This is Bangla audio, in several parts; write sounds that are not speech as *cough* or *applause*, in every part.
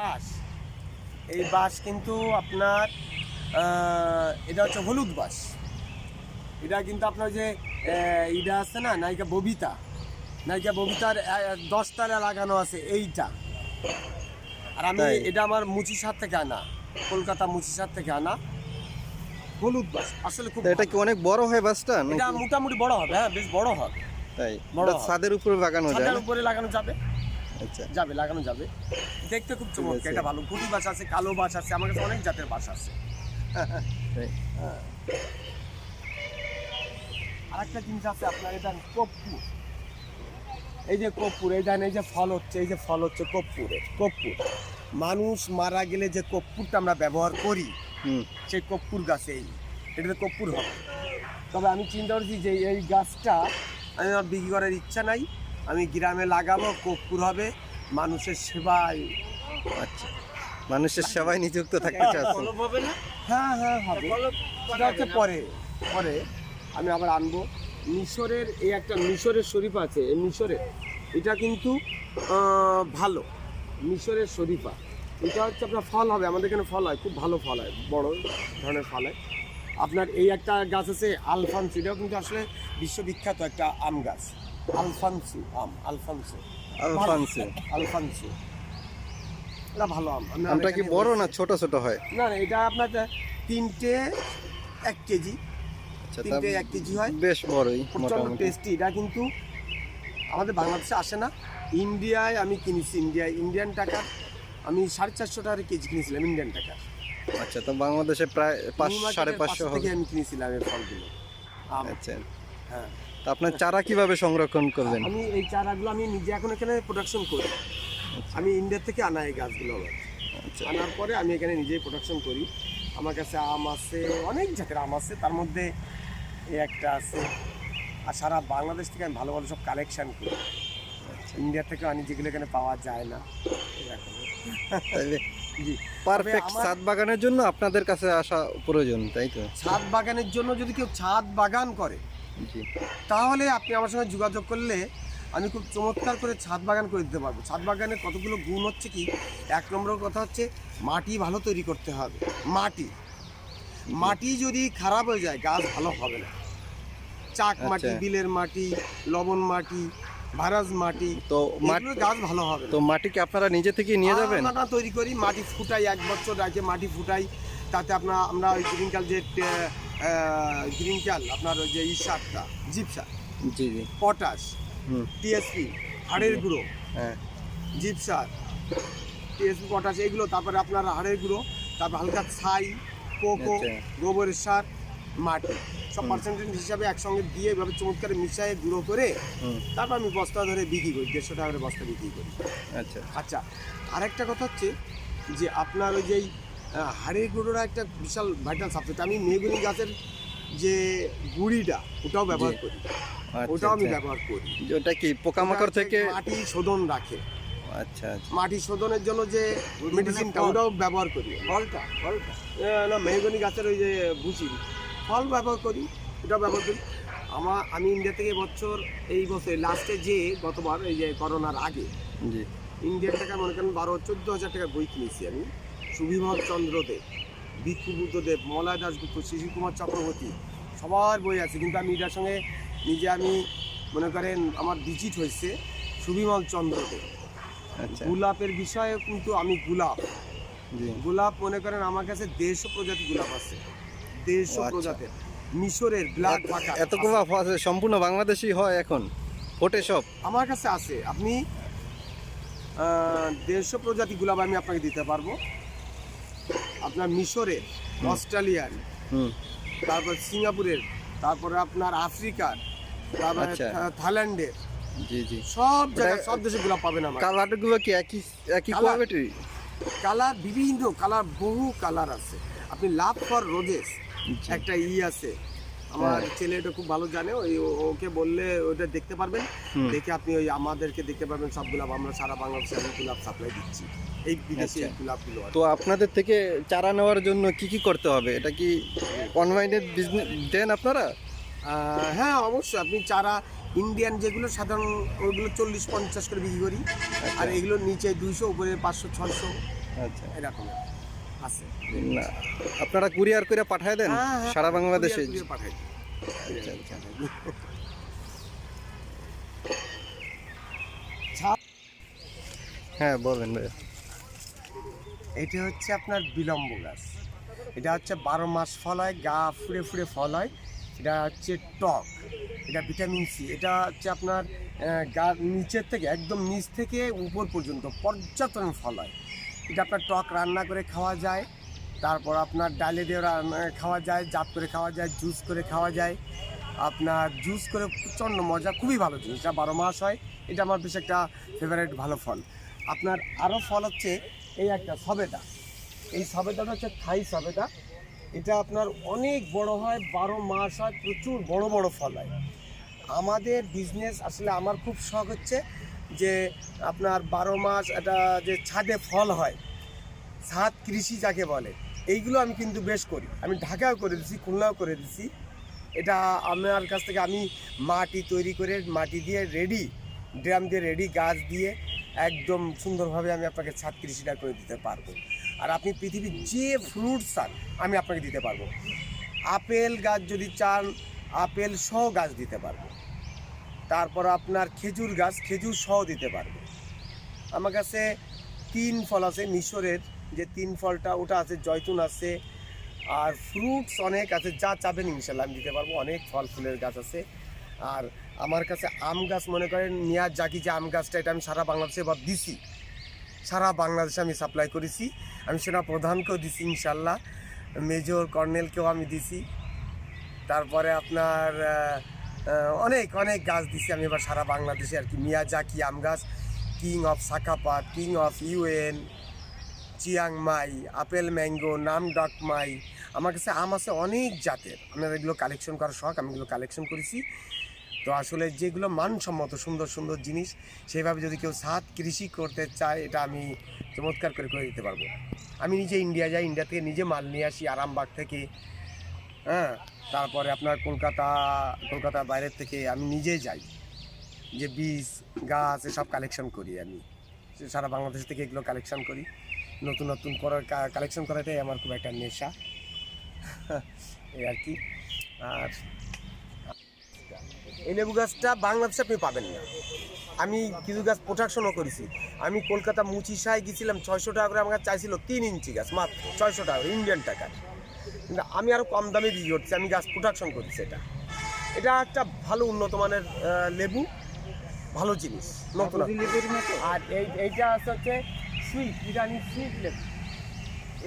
বাঁশ। এই বাঁশ কিন্তু আপনার এটা হচ্ছে হলুদ বাঁশ। এটা কিন্তু আপনার যে এটা আছে না নায়িকা ববিতা। নায়িকা ববিতার দশতলা লাগানো আছে এইটা। আর আমি এটা আমার মুচিসার থেকে আনা। কলকাতা মুচিসার থেকে আনা। হলুদ বাস আসলে খুব এটা কি অনেক বড় হয় বাসটা এটা মোটামুটি বড় হবে হ্যাঁ বেশ বড় হবে। তাই বড় ছাদের উপরে লাগানো যায় ছাদের উপরে লাগানো যাবে। যাবে লাগানো যাবে। দেখতে খুব চমৎকার এটা ভালো। গুটি বাস আছে কালো বাস আছে আমার কাছে অনেক জাতের বাস আছে। তাই। আরেকটা জিনিস আছে আপনার এটা কপ্পুর এই যে কপ্পুর এই দেখেন এই যে ফল হচ্ছে এই যে ফল হচ্ছে কপ্পুরে কপ্পুর মানুষ মারা গেলে যে কপ্পুরটা আমরা ব্যবহার করি সেই কপ্পুর গাছে এই এটাতে কপ্পুর হবে। তবে আমি চিন্তা করছি যে এই গাছটা আমি আমার বিক্রি করার ইচ্ছা নাই আমি গ্রামে লাগাবো কপ্পুর হবে মানুষের সেবায় আচ্ছা। মানুষের সেবায় নিযুক্ত থাকতে চাচ্ছেন। হ্যাঁ হ্যাঁ হবে। সেটা হচ্ছে পরে পরে আমি আবার আনব। মিশরের এই একটা মিশরের শরীফ আছে এই মিশরের এটা কিন্তু ভালো। মিশরের শরীফা এটা হচ্ছে আপনার ফল হবে আমাদের এখানে ফল হয় খুব ভালো ফল হয় বড় ধরনের ফল হয়। আপনার এই একটা গাছ আছে আলফানসু এটাও কিন্তু আসলে বিশ্ববিখ্যাত একটা আম গাছ। আলফানসু আম আলফানসু। আলফানসো। আলফানসু। এটা ভালো আম। আমি আমটা কি বড় না। ছোট ছোট হয়? না না এটা আপনার তিনটে এক কেজি। আচ্ছা তিনটে এক কেজি হয়। বেশ বড়ই প্রচণ্ড টেস্টি এটা কিন্তু আমাদের বাংলাদেশে আসে না। ইন্ডিয়ায় আমি কিনেছি ইন্ডিয়ায় ইন্ডিয়ান টাকার আমি সাড়ে চারশো টাকার কেজি কিনেছিলাম ইন্ডিয়ান টাকার আচ্ছা তো বাংলাদেশে প্রায় পাঁচ সাড়ে পাঁচশো থেকে আমি কিনেছিলাম এই ফলগুলো। আচ্ছা। হ্যাঁ। তা আপনার চারা কীভাবে সংরক্ষণ করবেন? আমি এই চারাগুলো আমি নিজে এখন এখানে প্রোডাকশন করি। আমি ইন্ডিয়া থেকে আনা এই গাছগুলো আচ্ছা। আনার পরে আমি এখানে নিজেই প্রোডাকশন করি। আমার কাছে আম আছে অনেক জাতের আম আছে। তার মধ্যে এই একটা আছে। আর সারা বাংলাদেশ থেকে আমি ভালো ভালো সব কালেকশান করি। ইন্ডিয়া থেকে আনি যেগুলো এখানে পাওয়া যায় না। জি। পারফেক্ট ছাদ বাগানের জন্য আপনাদের কাছে আসা প্রয়োজন তাই তো? ছাদ বাগানের জন্য যদি কেউ ছাদ বাগান করে তাহলে আপনি আমার সঙ্গে যোগাযোগ করলে আমি খুব চমৎকার করে ছাদ বাগান করে দিতে পারব। ছাদ বাগানের কতগুলো গুণ হচ্ছে কি? এক নম্বর কথা হচ্ছে মাটি ভালো তৈরি করতে হবে। মাটি। মাটি যদি খারাপ হয়ে যায় গাছ ভালো হবে না। চাক মাটি আচ্ছা। বিলের মাটি লবণ মাটি ভারাজ মাটি তো মাটি এগুলো গাছ ভালো হবে তো মাটিকে আপনারা নিজে থেকে নিয়ে যাবেন? আমরা তৈরি করি মাটি ফুটাই এক বছর আগে মাটি ফুটাই তাতে আপনার আমরা ওই গ্রিন কাল যে গ্রিন কাল আপনার ওই যে ইসারটা জিপসা জি জি। পটাশ টিএসপি হাড়ের গুঁড়ো হ্যাঁ। জিপসার টিএসপি পটাশ এগুলো তারপরে আপনার হাড়ের গুঁড়ো তারপর হালকা ছাই কোকো আচ্ছা। গোবরের সার মাটি সব পার্সেন্টেজ হিসাবে একসঙ্গে দিয়ে এভাবে চমৎকার মিশিয়ে গুঁড়ো করে তারপর আমি বস্তা ধরে বিক্রি করি দেড়শো টাকা করে বস্তা বিক্রি করি। আচ্ছা। আচ্ছা আরেকটা কথা হচ্ছে যে আপনার ওই যেই হাড়ের গুঁড়োটা একটা বিশাল ভাইটাল সাবজেক্ট আমি মেগুনি গাছের যে গুঁড়িটা ওটাও ব্যবহার করি। আচ্ছা ওটাও আমি আচ্ছা। ব্যবহার করি। ওটা কি পোকামাকড় থেকে? মাটি শোধন রাখে। আচ্ছা আচ্ছা। মাটি শোধনের জন্য যে মেডিসিনটা ওটাও ব্যবহার করি। ফলটা ফলটা। না মেহগনি গাছের ওই যে ভুসি ফল ব্যবহার করি ওটাও ব্যবহার করি। আমার আমি ইন্ডিয়া থেকে বছর এই বছর লাস্টে যে গতবার এই যে করোনার আগে জি। ইন্ডিয়ান টাকা মনে করেন বারো চোদ্দ হাজার টাকা বই কিনেছি আমি। সুবিমল চন্দ্রদেব ভিক্ষু বুদ্ধদেব মলয় দাসগুপ্ত শিশু কুমার চক্রবর্তী সবার বই আছে। কিন্তু আমি এটার সঙ্গে নিজে আমি মনে করেন আমার ভিজিট হয়েছে সুবিমল চন্দ্রদেব আচ্ছা। গোলাপের বিষয়ে কিন্তু আমি গোলাপ। গোলাপ মনে করেন আমার কাছে দেড়শো প্রজাতি গোলাপ আছে। দেড়শো আচ্ছা। প্রজাতির। মিশরের ব্ল্যাক এত গোলাপ আছে। সম্পূর্ণ বাংলাদেশি হয় এখন। ফোটে সব। আমার কাছে আছে। আপনি দেড়শো প্রজাতি গোলাপ আমি আপনাকে দিতে পারব। আপনার মিশরের অস্ট্রেলিয়ান তারপর সিঙ্গাপুরের তারপরে আপনার আফ্রিকার তারপরে আচ্ছা। থাইল্যান্ডের। জি জি। সব জায়গায় সব দেশে গোলাপ পাবেন আমার। কালারগুলো কি একই একই কালার? কোয়ালিটি কালার বিভিন্ন কালার বহু কালার আছে। আপনি লাভ ফর রোজেস একটা ই আছে। আমার হ্যাঁ। ছেলে এটা খুব ভালো জানে ওই ওকে বললে ওটা দেখতে পারবেন। দেখে আপনি ওই আমাদেরকে দেখতে পারবেন সব গোলাপ আমরা সারা বাংলাদেশে আমি গোলাপ সাপ্লাই দিচ্ছি। এই বিদেশি আচ্ছা। গোলাপগুলো তো আপনাদের থেকে চারা নেওয়ার জন্য কি কি করতে হবে? এটা কি অনলাইনে বিজনেস দেন আপনারা? হ্যাঁ অবশ্যই। আপনি চারা ইন্ডিয়ান যেগুলো সাধারণ ওইগুলো চল্লিশ পঞ্চাশ করে বিক্রি করি। আচ্ছা। আর এগুলো নিচে দুইশো উপরে পাঁচশো ছশো আচ্ছা। এরকম আছে। আপনারা কুরিয়ার করে পাঠায় দেন? হ্যাঁ, হ্যাঁ, সারা বাংলাদেশে? পাঠাই আচ্ছা। *laughs* হ্যাঁ বলেন ভাই এটা হচ্ছে আপনার বিলম্ব গাছ। এটা হচ্ছে বারো মাস ফল হয়, গা ফুড়ে ফুড়ে ফল হয়। এটা হচ্ছে টক, এটা ভিটামিন সি। এটা হচ্ছে আপনার গার নিচের থেকে, একদম নিচ থেকে উপর পর্যন্ত পর্যাপ্ত ফল হয়। এটা আপনার টক রান্না করে খাওয়া যায়, তারপর আপনার ডালে দিয়ে খাওয়া যায় জাপ করে খাওয়া যায় জুস করে খাওয়া যায়। আপনার জুস করে প্রচণ্ড মজা, খুবই ভালো জিনিস। এটা বারো মাস হয়, এটা আমার বেশ একটা ফেভারিট ভালো ফল। আপনার আরও ফল হচ্ছে এই একটা সবেদা। এই সবেদাটা হচ্ছে থাই সবেদা। এটা আপনার অনেক বড় হয়, বারো মাস হয়, প্রচুর বড় বড় ফল হয়। আমাদের বিজনেস আসলে আমার খুব শখ হচ্ছে যে আপনার বারো মাস এটা যে ছাদে ফল হয়, ছাদ কৃষি যাকে বলে, এইগুলো আমি কিন্তু বেশ করি। আমি ঢাকাও করে দিছি, খুলনাও করে দিছি। এটা আমার কাছ থেকে আমি মাটি তৈরি করে মাটি দিয়ে রেডি ড্রাম দিয়ে রেডি গাছ দিয়ে একদম সুন্দরভাবে আমি আপনাকে ছাদ কৃষিটা করে দিতে পারব। আর আপনি পৃথিবীর যে ফ্রুট চান, আমি আপনাকে দিতে পারব। আপেল গাছ যদি চান, আপেল সহ গাছ দিতে পারব। তারপর আপনার খেজুর গাছ, খেজুর সহ দিতে পারব। আমার কাছে তিন ফল আছে, মিশরের যে তিন ফলটা, ওটা আছে জয়তুন আছে, আর ফ্রুটস অনেক আছে, যা চাবেন ইনশাল্লাহ আমি দিতে পারব। অনেক ফল, ফুলের গাছ আছে। আর আমার কাছে আম গাছ মনে করেন নিয়ার জাকি যে আম গাছটা, এটা আমি সারা বাংলাদেশে এবার দিছি। সারা বাংলাদেশে আমি সাপ্লাই করেছি। আমি সেনা প্রধানকেও দিছি, ইনশাল্লাহ। মেজর কর্নেলকেও আমি দিছি। তারপরে আপনার অনেক অনেক গাছ দিছি আমি এবার সারা বাংলাদেশে আর কি। মিয়া জাকি আম গাছ, কিং অফ সাকাপাত, king of UN Chiang Mai apple mango Nam Dok Mai আমার কাছে আম আছে অনেক জাতের। আমার এগুলো কালেকশন করার শখ, আমি এগুলো কালেকশন করেছি। তো আসলে যেগুলো মানসম্মত সুন্দর সুন্দর জিনিস সেইভাবে যদি কেউ সাত কৃষি করতে চায়, এটা আমি চমৎকার করে করে দিতে পারব। আমি নিজে ইন্ডিয়া যাই ইন্ডিয়া থেকে নিজে মাল নিয়ে আসি আরামবাগ থেকে হ্যাঁ? তারপরে আপনার কলকাতা, কলকাতার বাইরের থেকে আমি নিজে যাই। যে বীজ, গাছ, এসব কালেকশন করি আমি। সারা বাংলাদেশ থেকে এগুলো কালেকশন করি। নতুন নতুন করার কালেকশন করাটাই আমার খুব একটা নেশা। এই আর কি। আর এই লেবু গাছটা বাংলাদেশে আপনি পাবেন না। আমি কিছু গাছ প্রোটেকশনও করেছি। আমি কলকাতা মুচিসায় গেছিলাম ছয়শো টাকা করে আমার কাছে চাইছিল তিন ইঞ্চি গাছ মাত্র ছয়শো টাকা করে ইন্ডিয়ান টাকার কিন্তু আমি আরও কম দামে বিক্রি করছি আমি গাছ প্রোটেকশন করছি এটা। এটা একটা ভালো উন্নত মানের লেবু ভালো জিনিস নতুন আর এই এইটা আছে হচ্ছে সুইট ইরানি সুইট লেবু।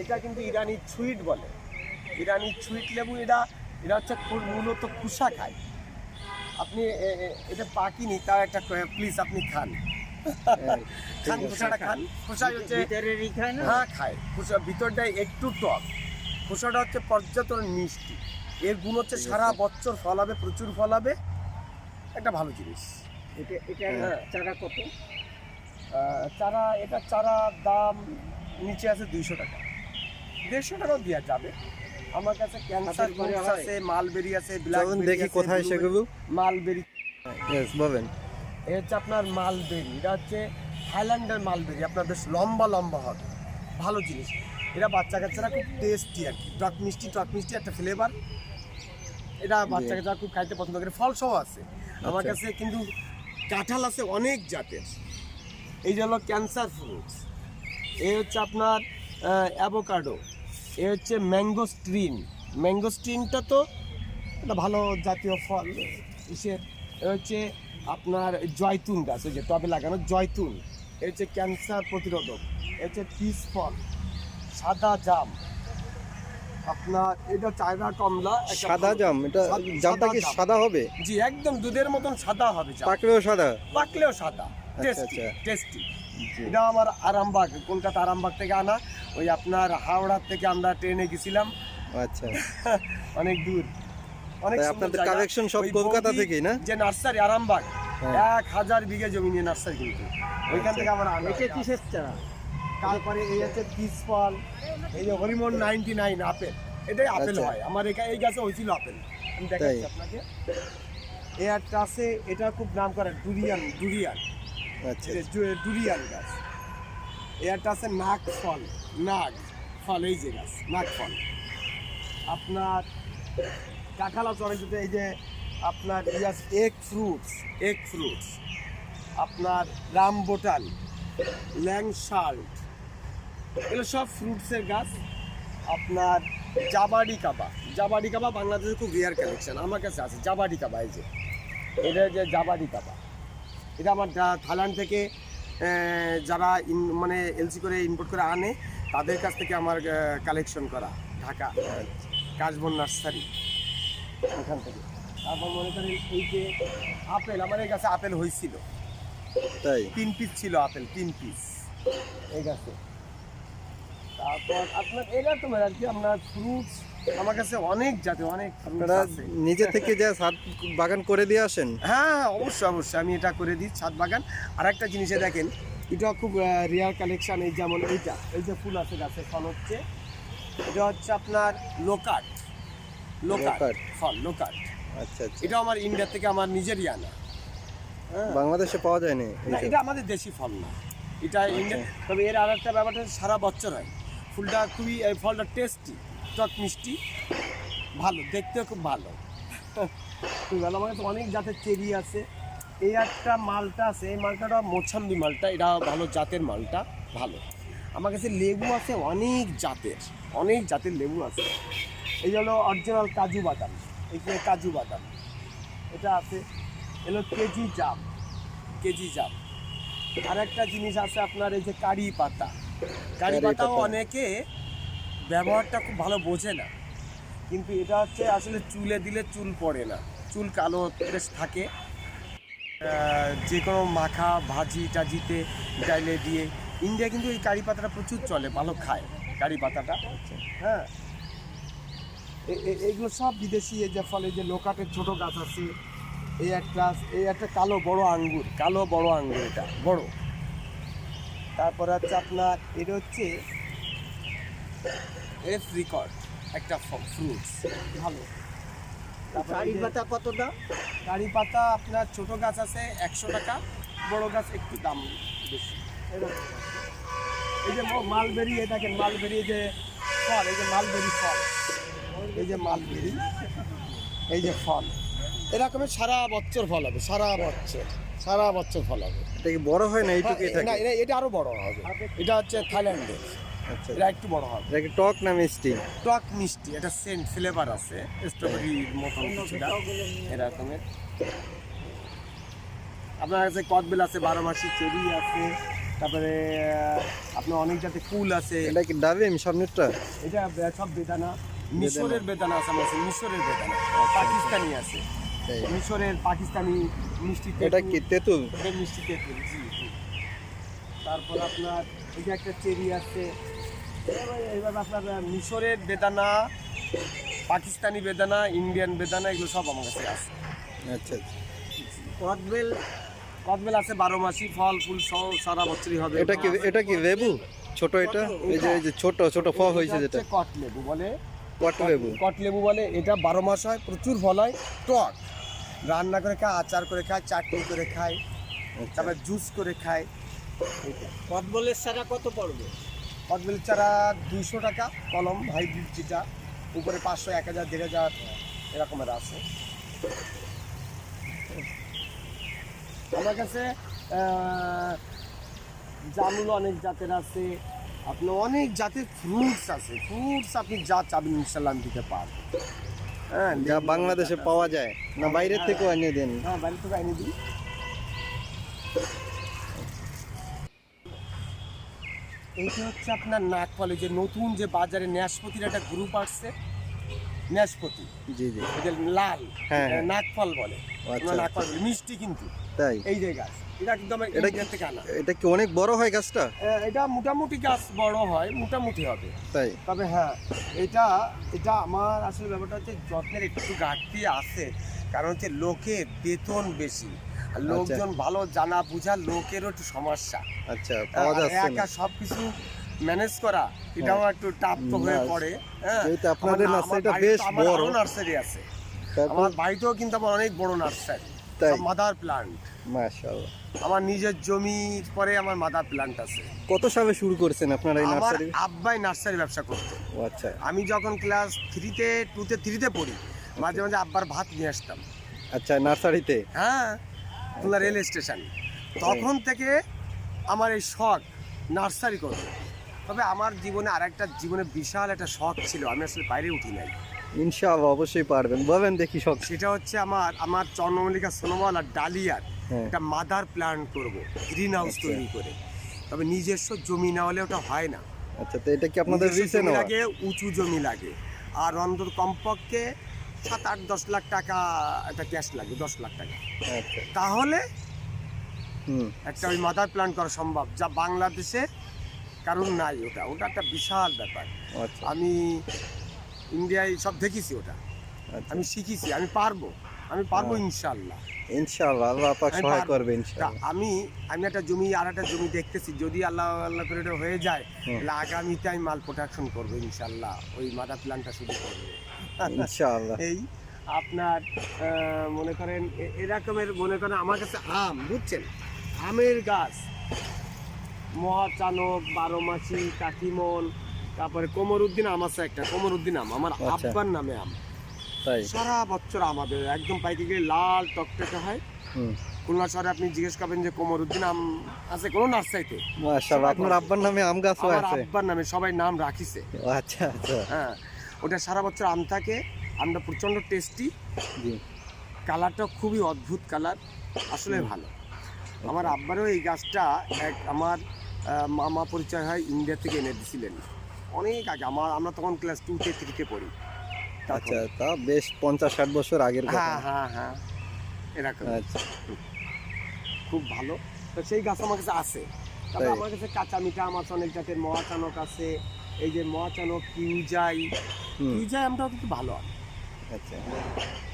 এটা কিন্তু ইরানি সুইট বলে। ইরানি সুইট লেবু এটা এটা হচ্ছে মূলত খুসা খায় আপনি এটা পাকিনি তার একটা প্লিজ আপনি খান। *laughs* খান খোসাটা খান। খোসাই হচ্ছে হ্যাঁ খায়। খোসা ভিতরটাই একটু টক। খোসাটা হচ্ছে পর্যাপ্ত মিষ্টি। এর গুণ হচ্ছে সারা বছর ফলাবে প্রচুর ফলাবে। একটা ভালো জিনিস। হ্যাঁ। চারা কত? চারা এটা চারা দাম নিচে আছে দুইশো টাকা। দেড়শো টাকাও দেওয়া যাবে। আমার কাছে ক্যান্সার হাতের আছে মালবেরি আছে ব্ল্যাকবেরি দেখি কোথায় সেগুলো। মালবেরি বলেন। এ হচ্ছে আপনার মালবেরি এটা হচ্ছে থাইল্যান্ডের মালবেরি আপনার বেশ লম্বা লম্বা হবে। ভালো জিনিস। এরা বাচ্চা কাচ্চারা খুব টেস্টি আর কি। টক মিষ্টি টক মিষ্টি একটা ফ্লেভার এটা বাচ্চা কাচ্চারা খুব খাইতে পছন্দ করে। ফল সহ আছে। আমার আচ্ছা। কাছে কিন্তু কাঁঠাল আছে অনেক জাতের। এই যে হলো ক্যান্সার ফ্রুটস এই হচ্ছে আপনার অ্যাভোকাডো এ হচ্ছে ম্যাঙ্গো ম্যাঙ্গোস্ট্রিন। ম্যাঙ্গোস্ট্রিনটা তো একটা ভালো জাতীয় ফল। ইসের এ হচ্ছে আপনার জয়তুন গাছ ওই যে টবে লাগানো জয়তুন। এ হচ্ছে ক্যান্সার প্রতিরোধক। এ হচ্ছে পিস ফল সাদা জাম। আপনার এটা চায়না কমলা সাদা জাম এটা জামটা কি সাদা হবে? জি একদম দুধের মতন সাদা হবে পাকলেও সাদা? পাকলেও সাদা। টেস্টি আচ্ছা। টেস্টি। এটা আমার আরামবাগ কলকাতা আরামবাগ থেকে আনা। ওই আপনার হাওড়ার থেকে আমরা ট্রেনে গেছিলাম। আচ্ছা। *laughs* অনেক দূর। অনেক আপনাদের। কালেকশন সব কলকাতা থেকেই না? যে নার্সারি আরামবাগ হ্যাঁ। এক হাজার বিঘে জমি নিয়ে নার্সারি কিন্তু ওইখান আচ্ছা। থেকে আমার আনা। এটা কিসের চারা? তারপরে এই হচ্ছে পিস ফল এই যে হরিমন নাইনটি নাইন আপেল। এটাই আপেল আচ্ছা। হয়। আমার এখানে এই গাছে হয়েছিল আপেল। আমি দেখাচ্ছি আপনাকে। এই একটা আছে এটা খুব নাম করে ডুরিয়ান ডুরিয়ান। ডুরিয়ান গাছ। একটা আছে নাগ ফল নাগ ফল এই যে গাছ নাগ ফল আপনার কাঁঠালা চড়াইতে এই যে আপনার ইয়াস এগ ফ্রুটস এগ ফ্রুটস আপনার রামবোটান ল্যাংশাল্ট এগুলো সব ফ্রুটসের গাছ। আপনার জাবাডি কাবা জাবাডি কাবা বাংলাদেশের খুব রেয়ার কালেকশন আমার কাছে আছে। জাবাডি কাবা এই যে। এটা যে জাবাডি কাবা এটা আমার থাইল্যান্ড থেকে যারা ইন মানে এলসি করে ইম্পোর্ট করে আনে তাদের কাছ থেকে আমার কালেকশন করা ঢাকা কাশবন নার্সারি এখান থেকে। তারপর মনে করেন এই যে আপেল আমার এই গাছে আপেল হয়েছিল। তাই? তিন পিস ছিল আপেল তিন পিস এই গাছে। তারপর আপনার এটা তো আর কি আপনার ফ্রুটস আমার কাছে অনেক জাতীয় অনেক আপনারা নিজে থেকে যা ছাদ বাগান করে দিয়ে আসেন? হ্যাঁ অবশ্যই অবশ্যই আমি এটা করে দিই ছাদ বাগান। আর একটা জিনিসে দেখেন এটা খুব রেয়ার কালেকশন এই যেমন এইটা এই যে ফুল আছে গাছে ফল হচ্ছে। এটা হচ্ছে আপনার লোকাট লোকাট। ফল লোকাট আচ্ছা আচ্ছা। এটা আমার ইন্ডিয়া থেকে আমার নিজেরই আনা হ্যাঁ। বাংলাদেশে পাওয়া যায়নি না? এটা আমাদের দেশি ফল না। এটা ইন্ডিয়া তবে এর আর একটা ব্যাপারটা সারা বছর হয়। ফুলটা খুবই ফলটা টেস্টি টক মিষ্টি। ভালো দেখতেও খুব ভালো। ভালো আমার কাছে অনেক জাতের চেরি আছে। এই একটা মালটা আছে এই মালটাটা মোছাম্বি মালটা। এটা ভালো জাতের মালটা ভালো। আমার কাছে লেবু আছে অনেক জাতের অনেক জাতের লেবু আছে। এই হলো অরিজিনাল কাজু বাদাম এই কাজু বাদাম। এটা আছে এলো কেজি জাম কেজি জাম। আর একটা জিনিস আছে আপনার এই যে কারি পাতা। কারি পাতাও অনেকে ব্যবহারটা খুব ভালো বোঝে না। কিন্তু এটা হচ্ছে আসলে চুলে দিলে চুল পড়ে না। চুল কালো বেশ থাকে। যে কোনো মাখা ভাজি টাজিতে ডাইলে দিয়ে। ইন্ডিয়া কিন্তু এই কারি পাতাটা প্রচুর চলে ভালো খায় কারি পাতাটা। হ্যাঁ। এ- এ- এইগুলো সব বিদেশি এই যে ফলে যে লোকাটের ছোট গাছ আছে এই একটা এই একটা কালো বড় আঙ্গুর কালো বড় আঙ্গুর এটা বড়। তারপর হচ্ছে আপনার এটা হচ্ছে এফ রিকর্ড একটা ফ্রুটস ভালো। কারি পাতা কত দাম কারি পাতা আপনার ছোট গাছ আছে একশো টাকা বড় গাছ একটু দাম বেশি। এই যে মালবেরি এ দেখেন মালবেরি যে ফল এই যে মালবেরি ফল। এই যে মালবেরি এই যে ফল। এরকমের সারা বছর ফল হবে সারা বছর সারা বছর ফল হবে। এটা কি বড় হয় না এইটুকুই হ্যাঁ, না, এটা- আরও বড় হবে। এটা হচ্ছে থাইল্যান্ডের। এটা একটু বড় হবে। এটা টক না মিষ্টি? টক মিষ্টি এটা সেন্ট ফ্লেভার আছে স্ট্রবেরির মতন কিছুটা এরকমের আপনার কাছে কদবেল আছে বারো মাসি চেরি আছে তারপরে আপনার অনেক জাতের কুল আছে। এটা কি ডাবেম সামনেরটা এটা সব বেদানা মিশরের বেদানা আছে আমার মিশরের বেদানা। আচ্ছা। পাকিস্তানি আছে। মিশরের পাকিস্তানি মিষ্টি এটা। কি তেঁতুল? মিষ্টি তেঁতুল জি জি। তারপর আপনার এই যে একটা চেরি আছে এবার আপনার মিশরের বেদানা পাকিস্তানি বেদানা ইন্ডিয়ান বেদানা এগুলো সব আমার কাছে আছে। আচ্ছা আচ্ছা। কদবেল কদবেল আছে বারো মাসি ফল ফুল সহ সারা বছরই হবে। এটা কি এটা কি লেবু? ছোট এটা? এই যে এই যে ছোট ছোট ফল হয়েছে যেটা। কট লেবু বলে। কট লেবু। কট লেবু বলে এটা বারো মাস হয় প্রচুর ফল হয় টক। রান্না করে খায় আচার করে খায় চাটনি করে খায় আচ্ছা। তারপর জুস করে খায়। কদবলের সারা কত পড়বে কদবেল চারা দুইশো টাকা কলম হাইব্রিড যেটা উপরে পাঁচশো এক হাজার দেড় হাজার এরকমের আছে। আমার কাছে জামুল অনেক জাতের আছে আপনার অনেক জাতের ফ্রুটস আছে। ফ্রুটস আপনি যা চাবেন ইনশাল্লাহ আমি দিতে পারব। হ্যাঁ যা বাংলাদেশে পাওয়া যায় না বাইরের থেকেও এনে দেন। হ্যাঁ বাড়ি থেকে এনে দিই। এইটা হচ্ছে আপনার নাগপালে যে নতুন যে বাজারে ন্যাসপতির একটা গ্রুপ আসছে ন্যাসপতি। জি জি। লাল হ্যাঁ। এটা নাগফল বলে। আচ্ছা। আমরা মিষ্টি কিন্তু। তাই? এই যে গাছ এটা কিন্তু আমার এটা ইন্ডিয়া থেকে আনা। এটা কি অনেক বড় হয় গাছটা? এটা মোটামুটি গাছ বড় হয় মোটামুটি হবে। তাই? তবে হ্যাঁ এটা এটা আমার আসলে ব্যাপারটা হচ্ছে যত্নের একটু ঘাটতি আছে। কারণ হচ্ছে লোকের বেতন বেশি। লোকজন ভালো জানা বোঝা লোকেরও একটু সমস্যা। আচ্ছা পাওয়া যাচ্ছে না। একা সব কিছু ম্যানেজ করা এটাও একটু টাফ তো হয়ে পড়ে হ্যাঁ। আপনাদের নার্সারিটা বেশ বড়। নার্সারি আছে। আমার বাড়িতেও কিন্তু আমার অনেক বড় নার্সারি মাদার প্লান্ট মাশাআল্লাহ। আমার নিজের জমির পরে আমার মাদার প্লান্ট আছে। কত সালে শুরু করেছেন আপনারা এই নার্সারি আব্বাই নার্সারি ব্যবসা করতো। আচ্ছা। আমি যখন ক্লাস থ্রিতে টুতে থ্রিতে পড়ি মাঝে মাঝে আব্বার ভাত নিয়ে আসতাম। আচ্ছা নার্সারিতে হ্যাঁ। খুলনা রেল স্টেশন তখন থেকে আমার এই শখ নার্সারি করব তবে আমার জীবনে আর একটা জীবনে বিশাল একটা শখ ছিল আমি আসলে বাইরে উঠি নাই। ইনশাআল্লাহ অবশ্যই পারবেন। বলেন দেখি শখ। সেটা হচ্ছে আমার আমার চন্দ্রমল্লিকা সোনোমাল আর ডালিয়ার হ্যাঁ। একটা মাদার প্ল্যান্ট করব গ্রিন হাউস আচ্ছা। তৈরি করে। তবে নিজস্ব জমি না হলে ওটা হয় না। আচ্ছা তো এটা কি আপনাদের নিজস্ব রিসে জমি লাগে উঁচু জমি লাগে। আর অন্তত কমপক্ষে সাত আট দশ লাখ টাকা একটা ক্যাশ লাগে দশ লাখ টাকা। আচ্ছা। তাহলে একটা ওই মাদার প্ল্যান্ট করা সম্ভব যা বাংলাদেশে কারণ নাই ওটা। ওটা একটা বিশাল ব্যাপার। আচ্ছা। আমি ইন্ডিয়ায় সব দেখেছি ওটা। আচ্ছা। আমি শিখেছি আমি পারব। আমি পারব হ্যাঁ। ইনশাল্লাহ। ইনশাআল্লাহ আল্লাহ পাক আমি সহায় করবে ইনশাআল্লাহ আমি আমি একটা জমি আর একটা জমি দেখতেছি। যদি আল্লাহ আল্লাহ করে হয়ে যায় তাহলে আগামীতে আমি মাল প্রোডাকশন করব ইনশাল্লাহ। ওই মাদার প্ল্যানটা শুরু করব। ইনশাআল্লাহ। এই আপনার মনে করেন এরকমের মনে করেন আমার কাছে আম বুঝছেন? আমের গাছ মহাচানক বারোমাসি কাকিমন তারপরে কোমরউদ্দিন আম আছে একটা কোমরউদ্দিন আম আমার আচ্ছা। আব্বার নামে আম। সারা বছর আমাদের একদম পাইকে গেলে লাল টকটকে হয়। খুলনা শহরে আপনি জিজ্ঞেস করবেন যে কোমরউদ্দিন আম আছে কোনো নার্সারিতে? মাশাআল্লাহ আপনার আব্বার নামে আম গাছও আছে? আব্বার নামে সবাই নাম রাখিছে। আচ্ছা আচ্ছা। হ্যাঁ। ওটা সারা বছর আম থাকে আমটা প্রচণ্ড টেস্টি কালারটা খুবই অদ্ভুত কালার আসলে ভালো। আমার আব্বারও এই গাছটা এক আমার মামা পরিচয় হয় ইন্ডিয়া থেকে এনে দিছিলেন। অনেক আগে আমার আমরা তখন ক্লাস টুতে থ্রিতে পড়ি। আচ্ছা তা বেশ পঞ্চাশ ষাট বছর আগের হ্যাঁ হ্যাঁ হ্যাঁ এরকম। আচ্ছা। খুব ভালো। তো সেই গাছ আমার কাছে আছে। আমার কাছে কাঁচা মিঠা আম আছে অনেক জাতের মহাচানক আছে। এই যে মহাচানক কিউজাই কিউজাই আমটাও কিন্তু ভালো আম। আচ্ছা।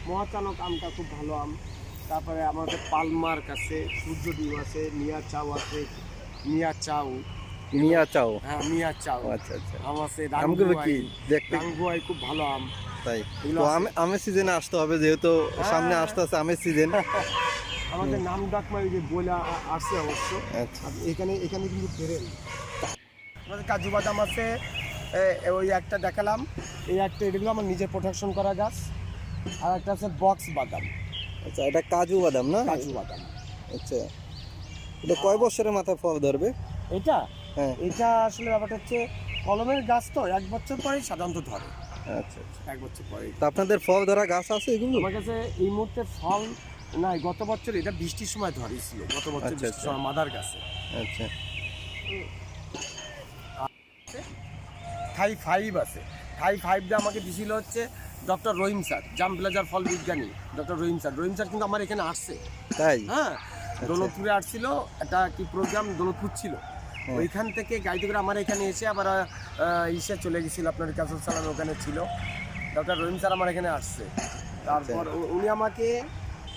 মহাচানক আমটা খুব ভালো আম। তারপরে আমাদের পালমার্ক আছে সূর্যদ্বীপ আছে মিয়া চাউ আছে মিয়া চাউ মিয়া চাও হ্যাঁ মিয়া চাউ আচ্ছা আচ্ছা। আম আছে আমগুলো কি দেখতে? রাঙ্গুয়াই খুব ভালো আম। তাই। তো আমের সিজনে আসতে হবে যেহেতু সামনে হ্যাঁ। আসতে আসতে আমের সিজন আমাদের নাম ডাকমা যে বলে আসছে অবশ্য। আচ্ছা। এখানে এখানে কিন্তু ফেরেন কাজু বাদাম আছে ওই একটা দেখালাম। এই একটা এগুলো আমার নিজের প্রোটেকশন করা গাছ। আর একটা আছে বক্স বাদাম। আচ্ছা এটা কাজু বাদাম না? কাজু বাদাম। আচ্ছা। এটা কয় বছরের মাথায় ফল ধরবে? এটা? হ্যাঁ। এটা আসলে ব্যাপারটা হচ্ছে কলমের গাছ তো এক বছর পরেই সাধারণত ধরে। আচ্ছা আচ্ছা। এক বছর পরেই। তা আপনাদের ফল ধরা গাছ আছে এগুলো? আমার কাছে এই মুহূর্তে ফল নাই। গত বছর এটা বৃষ্টির সময় ধরেছিল। গত বছর আচ্ছা, আচ্ছা। মাদার গাছে। আচ্ছা। থাই ফাইভ আছে। থাই ফাইভটা আমাকে দিছিল হচ্ছে ডক্টর রহিম স্যার জাম প্লাজার ফল বিজ্ঞানী doctor Rahim sir Rahim sir কিন্তু আমার এখানে আসছে। তাই? হ্যাঁ দৌলতপুরে আসছিল একটা কি প্রোগ্রাম দৌলতপুর ছিল। ওইখান থেকে গাড়িতে করে আমার এখানে এসে আবার ইসে চলে গেছিল আপনার কাসুল সালাম ওখানে ছিল। ডক্টর রহিম স্যার আমার এখানে আসছে। তারপর আচ্ছা। উনি আমাকে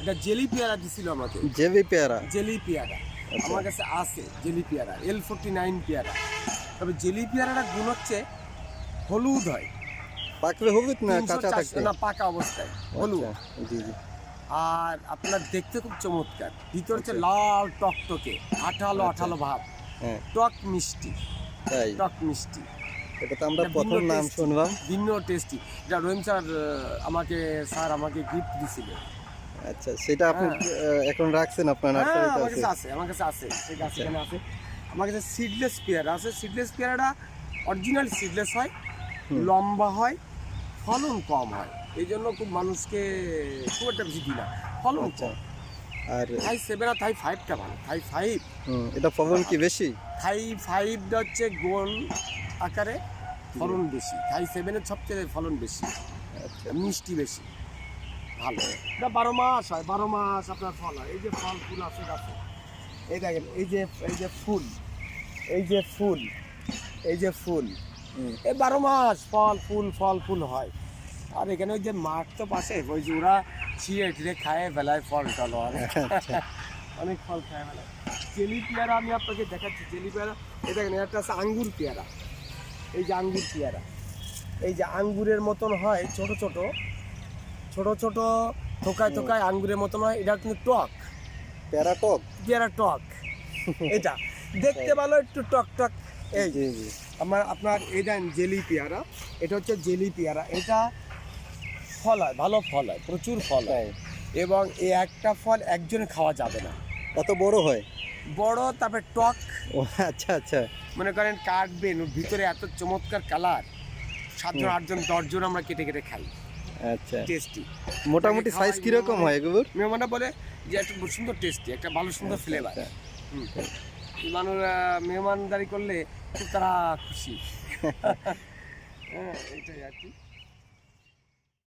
এটা জেলি পেয়ারা দিছিল আমাকে। জেবি পেয়ারা? জেলি পেয়ারা। আচ্ছা। আমার কাছে আছে জেলি পেয়ারা এল ফোরটি নাইন পেয়ারা। তবে জেলি পেয়ারাটা গুণ হচ্ছে হলুদ হয়। পাকলে হলুদ না কাঁচা 400 থাকতে? না পাকা অবস্থায় হলুদ। আচ্ছা, জি জি। আর আপনার দেখতে খুব চমৎকার। ভিতর হচ্ছে আচ্ছা। লাল টকটকে আঠালো আচ্ছা। আঠালো ভাব। হ্যাঁ। টক মিষ্টি তাই? টক মিষ্টি। এটা তো আমরা প্রথম নাম শুনলাম। ভিন্ন টেস্টি এটা রহিম স্যার আমাকে স্যার আমাকে গিফট দিছিলেন। আচ্ছা সেটা আপনি হ্যাঁ। এখন রাখছেন আপনার হ্যাঁ নার্সারিতে আমার কাছে আছে আমার কাছে আছে সেই গাছ। এখানে আছে। আমার কাছে সিডলেস পেয়ারা আছে। সিডলেস পেয়ারাটা অরিজিনাল সিডলেস হয়। লম্বা হয় ফলন কম হয়। এই জন্য খুব মানুষকে খুব একটা বেশি দিই না। ফলন আচ্ছা। কম আর থাই সেভেন আর থাই ফাইভটা ভালো। Thai five. এটা ফলন কি বেশি? থাই ফাইভটা হচ্ছে গোল আকারে ফলন বেশি। থাই সেভেনের সবচেয়ে ফলন বেশি। আচ্ছা। মিষ্টি বেশি। ভালো। এটা বারো মাস হয়। বারো মাস আপনার ফল হয়। এই যে ফল ফুল আছে গাছে। এই দেখেন এই যে এই যে ফুল। এই যে ফুল। এই যে ফুল। এই বারো মাস ফল ফুল ফল ফুল হয়। আর এখানে ওই যে মাঠ তো পাশে ওই যে ওরা ছিঁড়ে টিড়ে খায় বেলায় ফল টল হয়। আচ্ছা। অনেক ফল খায় বেলায়। জেলি পেয়ারা আমি আপনাকে দেখাচ্ছি জেলি পেয়ারা। দেখেন একটা আছে আঙ্গুর পেয়ারা। এই যে আঙ্গুর পেয়ারা। এই যে আঙ্গুরের মতন হয় ছোট ছোট। ছোট ছোট থোকায় থোকায় আঙ্গুরের মতন হয়। এটা কিন্তু টক। পেয়ারা টক? পেয়ারা টক। এটা। দেখতে ভালো একটু টক টক। এই আমার আপনার এই দেন জেলি পেয়ারা এটা হচ্ছে জেলি পেয়ারা। এটা ফল হয় ভালো ফল হয় প্রচুর ফল হয়। এবং এই একটা ফল একজনে খাওয়া যাবে না। এত বড় হয়? বড় তারপরে টক। আচ্ছা আচ্ছা। মনে করেন কাটবেন ওর ভিতরে এত চমৎকার কালার। সাতজন আটজন দশজন আমরা কেটে কেটে খাই। আচ্ছা। টেস্টি। মোটামুটি সাইজ কীরকম হয় এগুলোর? মেহমানরা বলে যে একটা সুন্দর টেস্টি একটা ভালো সুন্দর ফ্লেভার আচ্ছা। মানুষ মেহমানদারি করলে তারা খুশি। *laughs* হ্যাঁ এটাই আর কি।